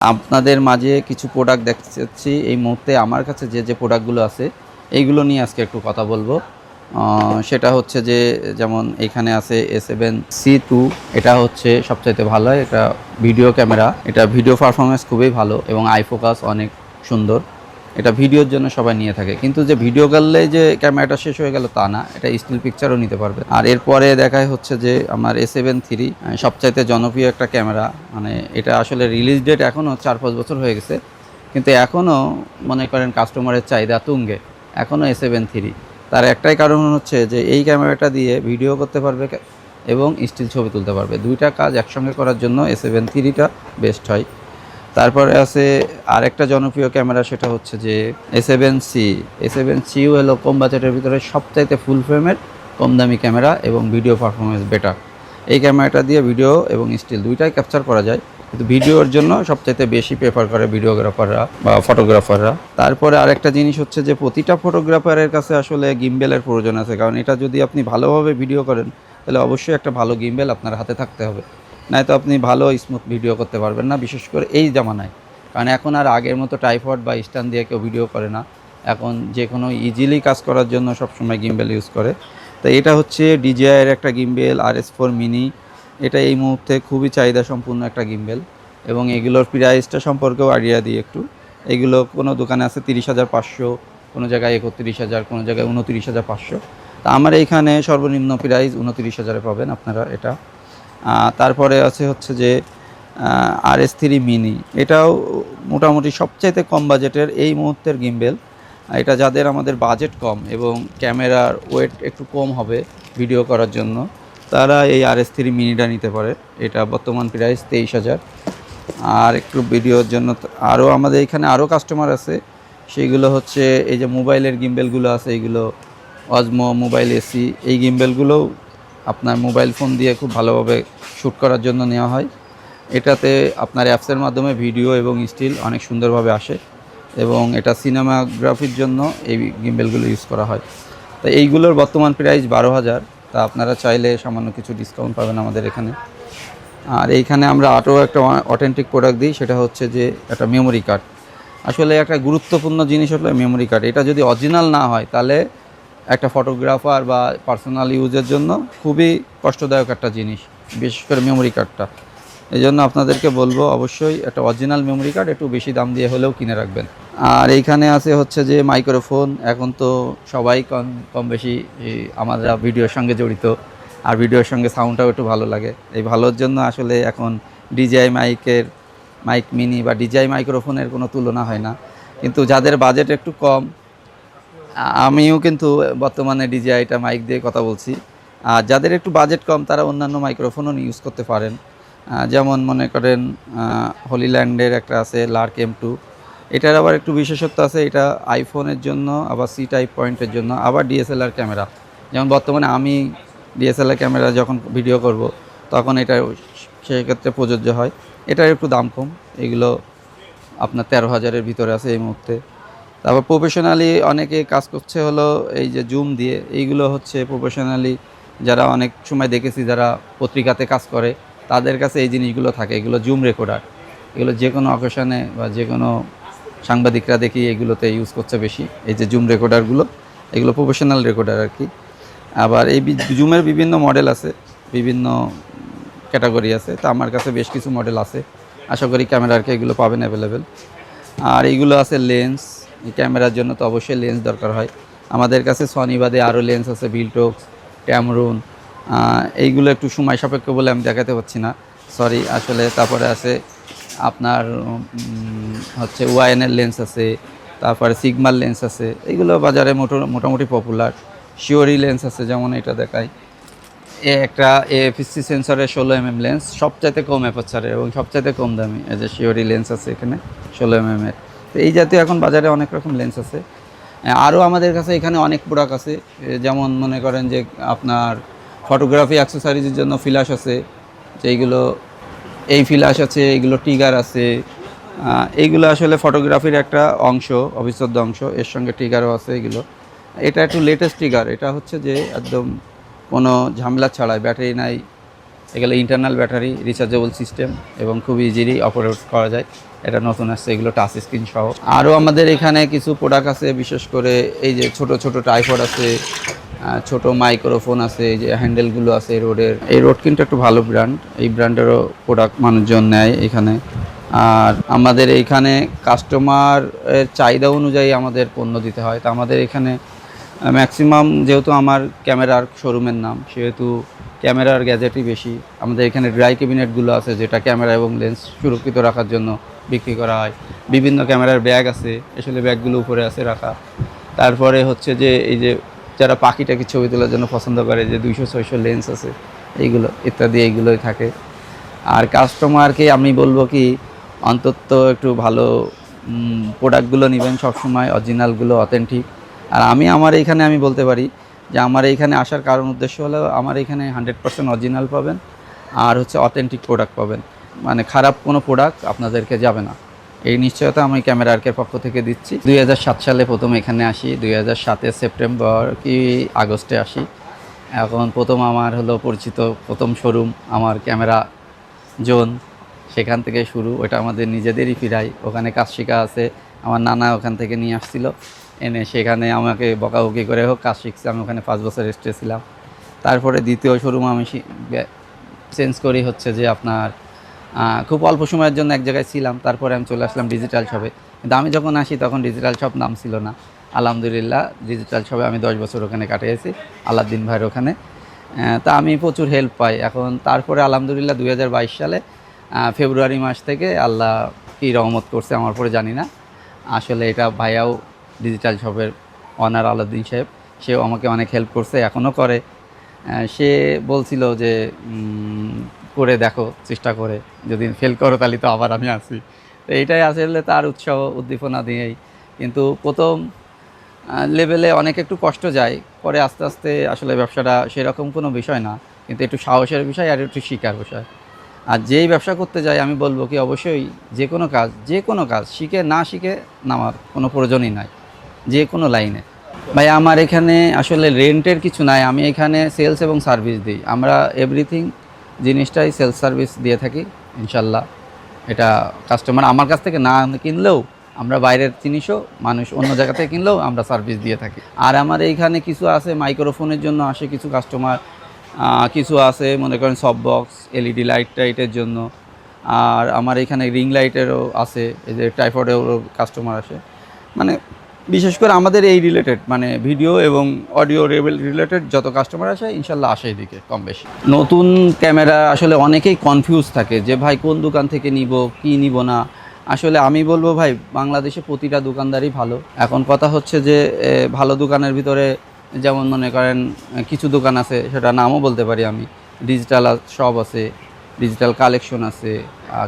আপনাদের মাঝে কিছু প্রোডাক্ট দেখতে চাচ্ছি এই মুহূর্তে আমার কাছে যে যে প্রোডাক্টগুলো আছে, এইগুলো নিয়ে আজকে একটু কথা বলব। সেটা হচ্ছে যে, যেমন এখানে আছে এ সেভেন সি টু এটা হচ্ছে সবচাইতে ভালো, এটা ভিডিও ক্যামেরা এটা ভিডিও পারফরমেন্স খুবই ভালো এবং আই ফোকাস অনেক সুন্দর। এটা ভিডিওর জন্য সবাই নিয়ে থাকে। কিন্তু যে ভিডিও করলে যে ক্যামেরাটা শেষ হয়ে গেল, তা না। এটা স্টিল পিকচারও নিতে পারবে। আর এরপরে দেখায় হচ্ছে যে আমার এ সেভেন থ্রি সবচাইতে জনপ্রিয় একটা ক্যামেরা মানে এটা আসলে রিলিজ ডেট এখনও চার পাঁচ বছর হয়ে গেছে। কিন্তু এখনও মনে করেন কাস্টমারের চাহিদা তুঙ্গে। এখনও এ সেভেন থ্রি তার একটাই কারণ হচ্ছে যে এই ক্যামেরাটা দিয়ে ভিডিও করতে পারবে এবং স্টিল ছবি তুলতে পারবে। দুইটা কাজ একসঙ্গে করার জন্য এ সেভেন থ্রিটা বেস্ট হয়। তারপরে আছে আরেকটা জনপ্রিয় ক্যামেরা, সেটা হচ্ছে যে A seven C A seven CO হলো কম বাজেটের ভিতরে সবচাইতে ফুল ফ্রেমের কম দামি ক্যামেরা এবং ভিডিও পারফরমেন্স বেটার এই ক্যামেরাটা দিয়ে ভিডিও এবং স্টিল দুইটাই ক্যাপচার করা যায়। কিন্তু ভিডিওর জন্য সবচাইতে বেশি প্রেফার করে ভিডিওগ্রাফাররা বা ফটোগ্রাফাররা তারপরে আরেকটা জিনিস হচ্ছে যে প্রতিটা ফটোগ্রাফারের কাছে আসলে গিম্বেলের প্রয়োজন আছে। কারণ এটা যদি আপনি ভালোভাবে ভিডিও করেন, তাহলে অবশ্যই একটা ভালো গিম্বেল আপনার হাতে থাকতে হবে। নয়তো আপনি ভালো স্মুথ ভিডিও করতে পারবেন না, বিশেষ করে এই জামানায়। কারণ এখন আর আগের মতো টাইফয়েড বা স্ট্যান্ড দিয়ে কেউ ভিডিও করে না। এখন যে কোনো ইজিলি কাজ করার জন্য সবসময় গিম্বেল ইউজ করে। তো এটা হচ্ছে ডিজিআইয়ের একটা gimbal R S four mini এটা এই মুহূর্তে খুবই চাহিদা সম্পূর্ণ একটা গিম্বেল এবং এগুলোর প্রাইসটা সম্পর্কেও আইডিয়া দিই একটু। এগুলো কোনো দোকানে আছে তিরিশ হাজার পাঁচশো, কোনো জায়গায় একত্রিশ হাজার, কোনো জায়গায় উনতিরিশ হাজার পাঁচশো। তা আমার এইখানে সর্বনিম্ন প্রাইস উনতিরিশ হাজারে পাবেন আপনারা এটা। তারপরে আছে হচ্ছে যে আর এস থ্রি মিনি। এটাও মোটামুটি সবচাইতে কম বাজেটের এই মুহূর্তের গিম্বেল। এটা যাদের আমাদের বাজেট কম এবং ক্যামেরার ওয়েট একটু কম হবে ভিডিও করার জন্য, তারা এই আর এস থ্রি মিনিটা নিতে পারে। এটা বর্তমান প্রাইস তেইশ হাজার। আর একটু ভিডিওর জন্য আরও আমাদের এখানে আরও কাস্টমার আছে। সেইগুলো হচ্ছে এই যে মোবাইলের গিম্বেলগুলো আছে, এইগুলো অজমো, মোবাইল এসি, এই গিম্বেলগুলোও আপনার মোবাইল ফোন দিয়ে খুব ভালোভাবে শ্যুট করার জন্য নেওয়া হয়। এটাতে আপনার অ্যাপসের মাধ্যমে ভিডিও এবং স্টিল অনেক সুন্দরভাবে আসে এবং এটা সিনেমাগ্রাফির জন্য এই গিম্বেলগুলো ইউজ করা হয়। তো এইগুলোর বর্তমান প্রাইস বারো হাজার। তা আপনারা চাইলে সামান্য কিছু ডিসকাউন্ট পাবেন আমাদের এখানে। আর এইখানে আমরা আরও একটা অথেন্টিক প্রোডাক্ট দিই, সেটা হচ্ছে যে একটা মেমোরি কার্ড আসলে একটা গুরুত্বপূর্ণ জিনিস হলো মেমোরি কার্ড এটা যদি অরিজিনাল না হয়, তাহলে একটা ফটোগ্রাফার বা পার্সোনাল ইউজের জন্য খুবই কষ্টদায়ক একটা জিনিস, বিশেষ করে মেমোরি কার্ডটা এই জন্য আপনাদেরকে বলব অবশ্যই একটা অরিজিনাল মেমোরি কার্ড একটু বেশি দাম দিয়ে হলেও কিনে রাখবেন। আর এইখানে আছে হচ্ছে যে মাইক্রোফোন এখন তো সবাই কম কম বেশি আমরা ভিডিওর সঙ্গে জড়িত, আর ভিডিওর সঙ্গে সাউন্ডটাও একটু ভালো লাগে। এই ভালোর জন্য আসলে এখন ডিজিআই মাইকের মাইক মিনি বা ডিজিআই মাইক্রোফোনের কোনো তুলনা হয় না। কিন্তু যাদের বাজেট একটু কম আমিও কিন্তু বর্তমানে ডিজিআইটা মাইক দিয়ে কথা বলছি। আর যাদের একটু বাজেট কম, তারা অন্যান্য মাইক্রোফোনও ইউজ করতে পারেন। যেমন মনে করেন হলিল্যান্ডের একটা আছে লার্ক এম টু এটার আবার একটু বিশেষত্ব আছে, এটা আইফোনের জন্য, আবার সি টাইপ পয়েন্টের জন্য, আবার ডিএসএলআর ক্যামেরা যেমন বর্তমানে আমি ডিএসএলআর ক্যামেরা যখন ভিডিও করব, তখন এটা সেক্ষেত্রে প্রযোজ্য হয়। এটার একটু দাম কম, এগুলো আপনার তেরো হাজারের ভিতরে আছে এই মুহূর্তে। তারপর প্রফেশনালি অনেকে কাজ করছে হলো এই যে জুম দিয়ে। এইগুলো হচ্ছে প্রফেশনালি যারা অনেক সময় দেখেছি যারা পত্রিকাতে কাজ করে, তাদের কাছে এই জিনিসগুলো থাকে। এগুলো জুম রেকর্ডার এগুলো যে কোনো অকেশনে বা যে কোনো সাংবাদিকরা দেখি এগুলোতে ইউজ করছে বেশি। এই যে জুম রেকর্ডারগুলো এগুলো প্রফেশনাল রেকর্ডার আর কি। আবার এই জুমের বিভিন্ন মডেল আছে, বিভিন্ন ক্যাটাগরি আছে। তো আমার কাছে বেশ কিছু মডেল আছে। আশা করি ক্যামেরারকে এগুলো পাবেন অ্যাভেলেবেল আর এইগুলো আছে লেন্স ক্যামেরার জন্য তো অবশ্যই লেন্স দরকার হয়। আমাদের কাছে সনি বাদে আরও লেন্স আছে বিলটক্স ক্যামরুন এইগুলো একটু সময় সাপেক্ষ বলে আমি দেখাতে পারছি না। সরি আসলে তারপরে আছে আপনার হচ্ছে ওয়াইএনের লেন্স আছে, তারপরে সিগমার লেন্স আছে, এইগুলো বাজারে মোটো- মোটামুটি পপুলার শিওরি লেন্স আছে যেমন এটা দেখায় এ একটা এএফসি সেন্সরের ষোলো এম এম লেন্স সবচাইতে কম অ্যাপারচারের এবং সবচাইতে কম দামি। এই যে শিওরি লেন্স আছে এখানে, ষোলো এম এর। তো এই জাতীয় এখন বাজারে অনেক রকম লেন্স আছে। আরও আমাদের কাছে এখানে অনেক প্রোডাক্ট আছে যেমন মনে করেন যে আপনার ফটোগ্রাফি অ্যাক্সেসরিজের জন্য ফিলাস আছে যেইগুলো এই ফিলাস আছে, এইগুলো টিগার আছে এইগুলো আসলে ফটোগ্রাফির একটা অংশ অবিচ্ছেদ্য অংশ, এর সঙ্গে টিগারও আছে এগুলো। এটা একটু লেটেস্ট টিগার এটা হচ্ছে যে একদম কোনো ঝামেলা ছাড়াই ব্যাটারি নাই এগুলো ইন্টারনাল ব্যাটারি রিচার্জেবল সিস্টেম এবং খুব ইজিলি অপারেট করা যায়। এটা নতুন আসছে, এগুলো টাচ স্ক্রিন সহ। আরও আমাদের এখানে কিছু প্রোডাক্ট আছে, বিশেষ করে এই যে ছোট ছোট টাইফয়েড আছে ছোট মাইক্রোফোন আছে, এই যে হ্যান্ডেলগুলো আছে রোডের। এই রোড কিন্তু একটু ভালো ব্র্যান্ড এই ব্র্যান্ডেরও প্রোডাক্ট মানুষজন নেয় এখানে। আর আমাদের এইখানে কাস্টমার চাহিদা অনুযায়ী আমাদের পণ্য দিতে হয়। তা আমাদের এখানে ম্যাক্সিমাম যেহেতু আমার ক্যামেরার শোরুমের নাম, সেহেতু ক্যামেরার গ্যাজেটই বেশি। আমাদের এখানে ড্রাই ক্যাবিনেটগুলো আছে যেটা ক্যামেরা এবং লেন্স সুরক্ষিত রাখার জন্য বিক্রি করা হয়। বিভিন্ন ক্যামেরার ব্যাগ আছে, আসলে ব্যাগগুলো উপরে আছে রাখা। তারপরে হচ্ছে যে এই যে যারা পাখি টাকি ছবি তোলার জন্য পছন্দ করে, যে দুইশো, ছয়শো লেন্স আছে, এইগুলো ইত্যাদি, এইগুলোই থাকে। আর কাস্টমারকে আমি বলব কি, অন্তত একটু ভালো প্রোডাক্টগুলো নেবেন সবসময় অরিজিনালগুলো অথেন্টিক আর আমি, আমার এইখানে আমি বলতে পারি যে আমার এইখানে আসার কারণ উদ্দেশ্য হলো আমার এখানে হান্ড্রেড পার্সেন্ট অরিজিনাল পাবেন আর হচ্ছে অথেন্টিক প্রোডাক্ট পাবেন। মানে খারাপ কোনো প্রোডাক্ট আপনাদেরকে যাবে না। এই নিশ্চয়তা আমি ক্যামেরা আর্কের পক্ষ থেকে দিচ্ছি। দুই হাজার সাত সালে প্রথম এখানে আসি, দুই হাজার সাতের সেপ্টেম্বর কি আগস্টে আসি। এখন প্রথম আমার হলো পরিচিত, প্রথম শোরুম আমার ক্যামেরা জোন। সেখান থেকে শুরু, ওটা আমাদের নিজেদেরই ফিরাই। ওখানে কাজ শেখা আছে, আমার নানা ওখান থেকে নিয়ে আসছিল। এনে সেখানে আমাকে বকাবকি করে, হোক, কাজ শিখছে, আমি ওখানে পাঁচ বছর রেস্টে ছিলাম। তারপরে দ্বিতীয় শোরুম আমি চেঞ্জ করি হচ্ছে যে আপনার খুব অল্প সময়ের জন্য এক জায়গায় ছিলাম, তারপরে আমি চলে আসলাম ডিজিটাল শপে কিন্তু আমি যখন আসি তখন ডিজিটাল শপ নাম ছিল না। আলহামদুলিল্লাহ ডিজিটাল শপে আমি দশ বছর ওখানে কাটিয়েছি আলাদ্দিন ভাইয়ের ওখানে। তা আমি প্রচুর হেল্প পাই। এখন তারপরে আলহামদুলিল্লাহ দু হাজার বাইশ সালে ফেব্রুয়ারি মাস থেকে আল্লাহ কী রহমত করছে আমার পরে জানি না। আসলে এটা ভাইয়াও ডিজিটাল শপের অনার আলাদ্দিন সাহেব, সেও আমাকে অনেক হেল্প করছে, এখনও করে। সে বলছিল যে করে দেখো, চেষ্টা করে। যদি ফেল করো তাহলে তো আবার আমি আসি তো এইটাই আসলে তার উৎসাহ, উদ্দীপনা দিয়েই। কিন্তু প্রথম লেভেলে অনেক একটু কষ্ট যায়, পরে আস্তে আস্তে আসলে ব্যবসাটা সেরকম কোনো বিষয় না। কিন্তু একটু সাহসের বিষয় আর একটু শিকার বিষয়। আর যেই ব্যবসা করতে যাই, আমি বলব কি, অবশ্যই যে কোনো কাজ, যে কোনো কাজ, শিখে না শিখে নামার কোনো প্রয়োজনই নাই। যে কোনো লাইনে। ভাই, আমার এখানে আসলে রেন্টের কিছু নাই। আমি এখানে সেলস এবং সার্ভিস দিই। আমরা এভরিথিং জিনিসটাই সেলস সার্ভিস দিয়ে থাকি, ইনশাল্লাহ। এটা কাস্টমার আমার কাছ থেকে না কিনলেও আমরা বাইরের জিনিসও, মানুষ অন্য জায়গা থেকে কিনলেও আমরা সার্ভিস দিয়ে থাকি। আর আমার এইখানে কিছু আছে মাইক্রোফোনের জন্য আসে কিছু কাস্টমার কিছু আছে, মনে করেন সব বক্স এলইডি লাইট টাইটের জন্য। আর আমার এখানে রিং লাইটেরও আছে, এই যে টাইফয়েডেরও কাস্টমার আসে। মানে বিশেষ করে আমাদের এই রিলেটেড মানে ভিডিও এবং অডিও রিলেটেড যত কাস্টমার আসে, ইনশাল্লাহ আসে এদিকে, কম বেশি। নতুন ক্যামেরা আসলে অনেকেই কনফিউজ থাকে যে, ভাই, কোন দোকান থেকে নিব? কি নিব না? আসলে আমি বলব, ভাই, বাংলাদেশে প্রতিটা দোকানদারই ভালো। এখন কথা হচ্ছে যে ভালো দোকানের ভিতরে যেমন মনে করেন কিছু দোকান আছে সেটা নামও বলতে পারি আমি। ডিজিটাল শপ আছে ডিজিটাল কালেকশন আছে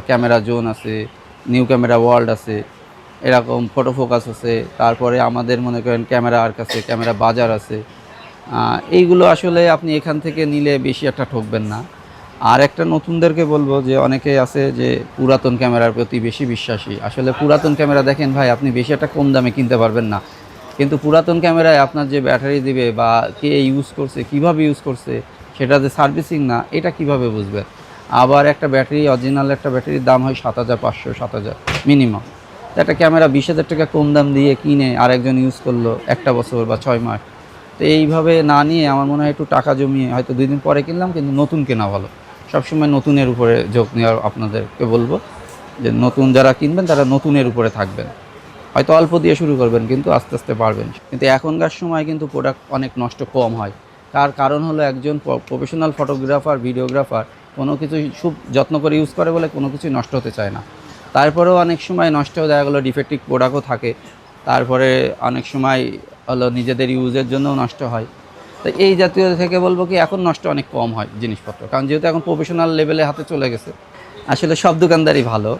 ক্যামেরা জোন আছে নিউ ক্যামেরা ওয়ার্ল্ড আছে। এরকম ফটো ফোকাস আছে, তারপরে আমাদের মনে করেন ক্যামেরা আর্ক আছে ক্যামেরা বাজার আছে এইগুলো আসলে আপনি এখান থেকে নিলে বেশি একটা ঠকবেন না। আর একটা নতুনদেরকে বলব যে অনেকে আছে যে পুরাতন ক্যামেরার প্রতি বেশি বিশ্বাসী। আসলে পুরাতন ক্যামেরা দেখেন ভাই, আপনি বেশি একটা কম দামে কিনতে পারবেন না। কিন্তু পুরাতন ক্যামেরায় আপনার যে ব্যাটারি দিবে বা কে ইউজ করছে, কীভাবে ইউজ করছে, সেটা যে সার্ভিসিং না, এটা কীভাবে বুঝবেন? আবার একটা ব্যাটারি অরিজিনাল একটা ব্যাটারির দাম হয় সাত হাজার পাঁচশো, সাত হাজার মিনিমাম একটা ক্যামেরা বিশ হাজার টাকা কম দাম দিয়ে কিনে আরেকজন ইউজ করল একটা বছর বা ছয় মাস। তো এইভাবে না নিয়ে আমার মনে হয় একটু টাকা জমিয়ে হয়তো দুই দিন পরে কিনলাম, কিন্তু নতুন কেনা ভালো। সবসময় নতুনের উপরে যোগ নেওয়ার আপনাদেরকে বলব যে নতুন যারা কিনবেন, তারা নতুনের উপরে থাকবেন। হয়তো অল্প দিয়ে শুরু করবেন, কিন্তু আস্তে আস্তে পারবেন কিন্তু এখনকার সময় কিন্তু প্রোডাক্ট অনেক নষ্ট কম হয়। তার কারণ হলো একজন প্রফেশনাল ফটোগ্রাফার ভিডিওগ্রাফার কোনো কিছু খুব যত্ন করে ইউজ করে বলে কোনো কিছুই নষ্ট হতে চায় না। তারপরেও অনেক সময় নষ্ট হয়ে দেখা গেলো ডিফেক্টিভ প্রোডাক্টও থাকে। তারপরে অনেক সময় হলো নিজেদের ইউজের জন্যও নষ্ট হয়। তো এই জাতীয় থেকে বলব কি, এখন নষ্ট অনেক কম হয় জিনিসপত্র। কারণ যেহেতু এখন প্রফেশনাল লেভেলে হাতে চলে গেছে, আসলে সব দোকানদারই ভালো।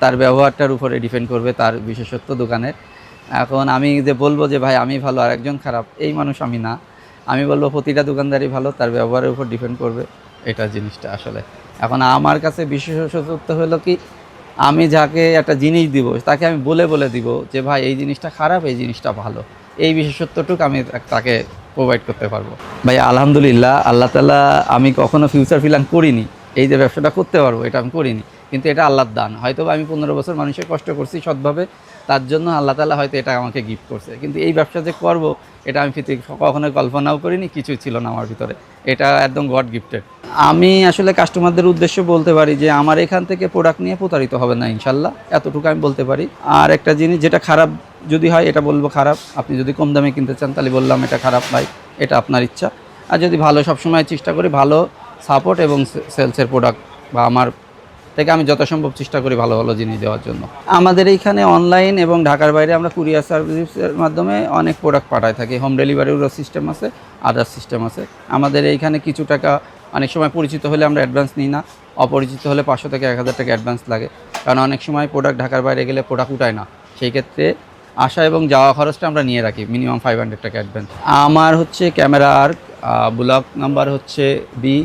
তার ব্যবহারটার উপরে ডিপেন্ড করবে তার বিশেষত্ব দোকানের। এখন আমি যে বলব যে, ভাই, আমি ভালো আর একজন খারাপ, এই মানুষ আমি না। আমি বলব, প্রতিটা দোকানদারই ভালো, তার ব্যবহারের উপর ডিপেন্ড করবে। এটা জিনিসটা আসলে। এখন আমার কাছে বিশেষত্ব হলো কি আমি যাকে একটা জিনিস দিব, তাকে আমি বলে বলে দিব যে, ভাই, এই জিনিসটা খারাপ, এই জিনিসটা ভালো। এই বিশেষত্বটুকু আমি তাকে প্রোভাইড করতে পারব। ভাই, আলহামদুলিল্লাহ, আল্লাহ তালা আমি কখনো ফিউচার প্ল্যান করিনি। এই যে ব্যবসাটা করতে পারব, এটা আমি করিনি। কিন্তু এটা আল্লাহর দান। হয়তো আমি পনেরো বছর মানুষের কষ্ট করছি সৎভাবে, তার জন্য আল্লাহ তালা হয়তো এটা আমাকে গিফট করছে। কিন্তু এই ব্যবসা যে করব, এটা আমি পৃথিবী কখনো কল্পনাও করিনি, কিছুই ছিল না আমার ভিতরে। এটা একদম গড গিফটেড আমি আসলে কাস্টমারদের উদ্দেশ্য বলতে পারি যে, আমার এখান থেকে প্রোডাক্ট নিয়ে প্রতারিত হবে না, ইনশাল্লাহ। এতটুকু আমি বলতে পারি। আর একটা জিনিস যেটা খারাপ যদি হয়, এটা বলব খারাপ। আপনি যদি কম দামে কিনতে চান, তাহলে বললাম এটা খারাপ ভাই, এটা আপনার ইচ্ছা। আর যদি ভালো সবসময় চেষ্টা করি, ভালো সাপোর্ট এবং সেলসের প্রোডাক্ট বা আমার থেকে আমি যথাসম্ভব চেষ্টা করি ভালো ভালো জিনিস দেওয়ার জন্য। আমাদের এইখানে অনলাইন এবং ঢাকার বাইরে আমরা কুরিয়ার সার্ভিসের মাধ্যমে অনেক প্রোডাক্ট পাঠাই থাকি। হোম ডেলিভারিরও সিস্টেম আছে আদার সিস্টেম আছে। আমাদের এইখানে কিছু টাকা অনেক সময় পরিচিত হলে আমরা অ্যাডভান্স নিই না, অপরিচিত হলে পাঁচশো থেকে এক হাজার টাকা অ্যাডভান্স লাগে। কারণ অনেক সময় প্রোডাক্ট ঢাকার বাইরে গেলে প্রোডাক্ট উঠায় না। সেই ক্ষেত্রে আসা এবং যাওয়া খরচটা আমরা নিয়ে রাখি মিনিমাম ফাইভ হান্ড্রেড টাকা অ্যাডভান্স আমার হচ্ছে ক্যামেরা আর্ক ব্লক নাম্বার হচ্ছে B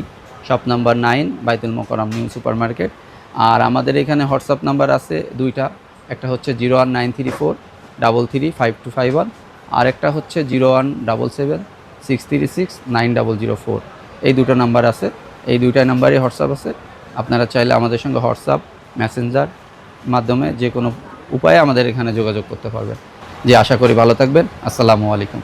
shop number nine Baitul Mukarram new super market আর আমাদের এখানে হোয়াটসঅ্যাপ নাম্বার আছে দুইটা, একটা হচ্ছে zero one nine three four double three five two five one আর একটা হচ্ছে zero one double seven six three six nine double zero four. এই দুটো নাম্বার আছে। এই দুইটা নাম্বারই হোয়াটসঅ্যাপ আছে। আপনারা চাইলে আমাদের সঙ্গে হোয়াটসঅ্যাপ, মেসেঞ্জার মাধ্যমে যে কোনো উপায়ে আমাদের এখানে যোগাযোগ করতে পারবেন। যে আশা করি ভালো থাকবেন। আসসালামু আলাইকুম।